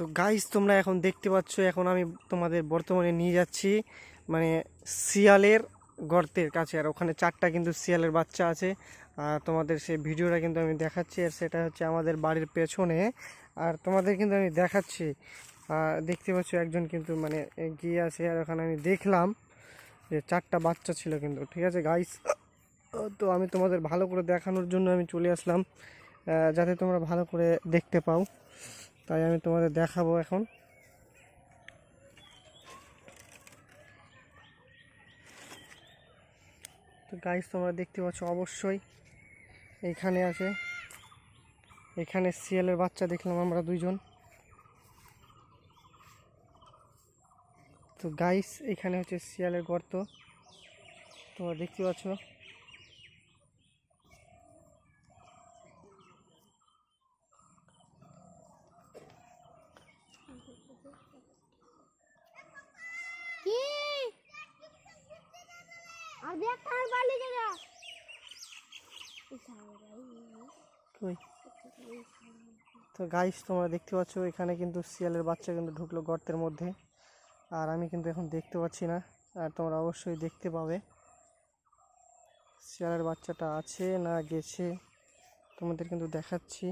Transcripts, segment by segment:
তো গাইস তোমরা এখন দেখতে পাচ্ছ, এখন আমি তোমাদের বর্তমানে নিয়ে যাচ্ছি মানে শিয়ালের গর্তের কাছে। আর ওখানে চারটা কিন্তু শিয়ালের বাচ্চা আছে। আর তোমাদের সেই ভিডিওটা কিন্তু আমি দেখাচ্ছি, আর সেটা হচ্ছে আমাদের বাড়ির পেছনে। আর তোমাদের কিন্তু আমি দেখাচ্ছি দেখতে পাচ্ছ একজন কিন্তু মানে গিয়ে আছে, আর ওখানে আমি দেখলাম যে চারটা বাচ্চা ছিল কিন্তু, ঠিক আছে গাইস তো আমি তোমাদের ভালো করে দেখানোর জন্য আমি চলে আসলাম যাতে তোমরা ভালো করে দেখতে পাও। তাই আমি তোমাদের দেখাবো এখন। তো গাইস তোমরা দেখতে পাচ্ছ অবশ্যই এখানে আছে। এখানে শিয়ালের বাচ্চা দেখলাম আমরা দুইজন। তো গাইস এখানে হচ্ছে শিয়ালের গর্ত। তোমরা দেখতে পাচ্ছ কি আর আর বালি তো গাইস তোমরা দেখতে পাচ্ছ, এখানে কিন্তু শিয়ালের বাচ্চা কিন্তু ঢুকলো গর্তের মধ্যে। আর আমি কিন্তু এখন দেখতে পাচ্ছি না, আর তোমরা অবশ্যই দেখতে পাবে। শিয়ালের বাচ্চাটা আছে না গেছে, তোমাদের কিন্তু দেখাচ্ছি।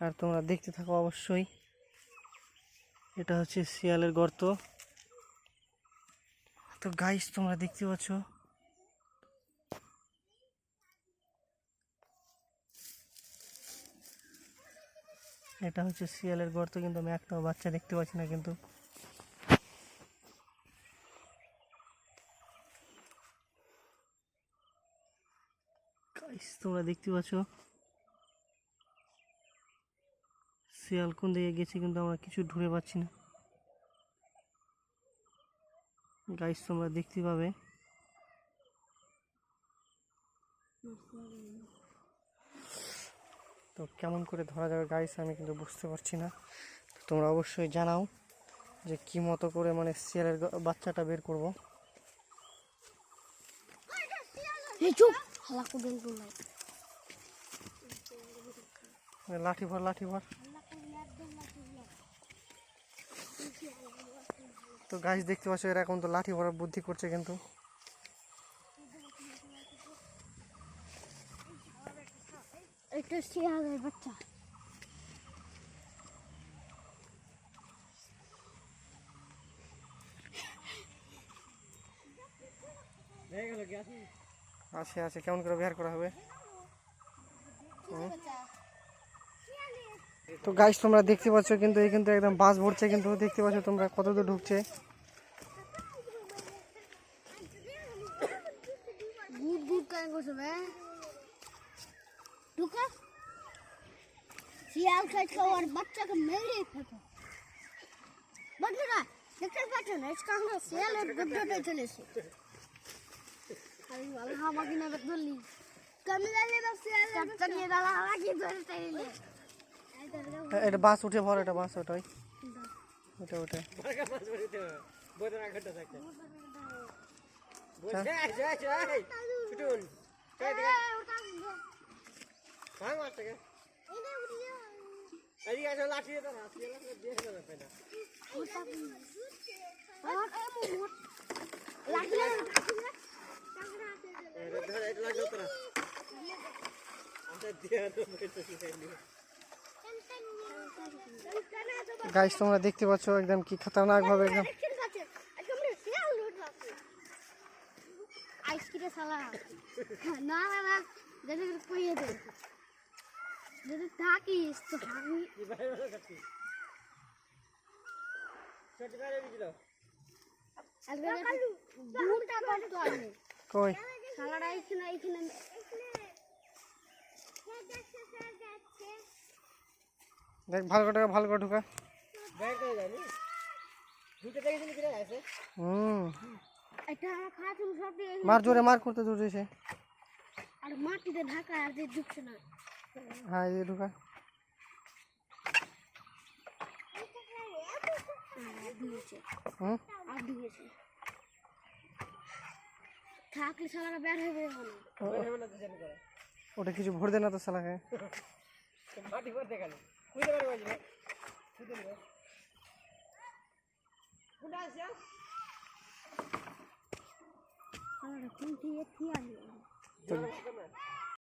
আর তোমরা দেখতে থাকো অবশ্যই। এটা হচ্ছে শিয়ালের গর্ত। তো গাইস তোমরা দেখতে পাচ্ছ। এটা হচ্ছে শিয়ালের গর্ত, কিন্তু আমি একটাও বাচ্চা দেখতে পাচ্ছি না কিন্তু। তোমরা দেখতে পাচ্ছ? শিয়াল কোন দিকে গেছে কিন্তু আমরা কিছু ঢুকে পাচ্ছি না। গাইস তোমরা দেখতে পাবে। তো কেমন করে ধরা যাবে গাইস আমি কিন্তু বুঝতে পারছি না। তোমরা অবশ্যই জানাও যে কি মতো করে মানে শিয়ালের বাচ্চাটা বের করব। লাঠি ভর লাঠি ভর। তো গাছ দেখতে পাচ্ছ এরা এখন তো লাঠি ভরা বুদ্ধি করছে কিন্তু। একটা শিয়ালের বাচ্চা। আছে আছে কেমন করে বের করা হবে? হুম। তো গাছ তোমরা দেখতে পাচ্ছ কিন্তু এই কিন্তু একদম বাস ভরছে কিন্তু দেখতে পাচ্ছ তোমরা কত দূর ঢুকছে। গুড এটা বাস উঠে ভর এটা বাস ওটাই ওটা ওটা গাইস তোমরা দেখতে পাচ্ছ একদম কি খতরনাক ভাবে একদম। আইসক্রিমে সালা না না না যদি কইয়ে দে যদি থাকিস তো আমি দুটা করতো আমি কই? সালাটা এখানে এখানে দেখ ভালো করে ভালো করে ঢুকা। হুম। মার জোরে মার করতে জোরে এসে আর মাটিতে ঢাকা আর দিয়ে ঢুকছে না। হ্যাঁ এই ঢুকা। হুম। আর ঢুকেছে। থাকলে সালাটা বের হয়ে যাবে ওটা কিছু ভর দে না তো সালাকে মাটি ভরতে গেল। 回来吧，这你们，回这里来。不。他那是红旗也贴。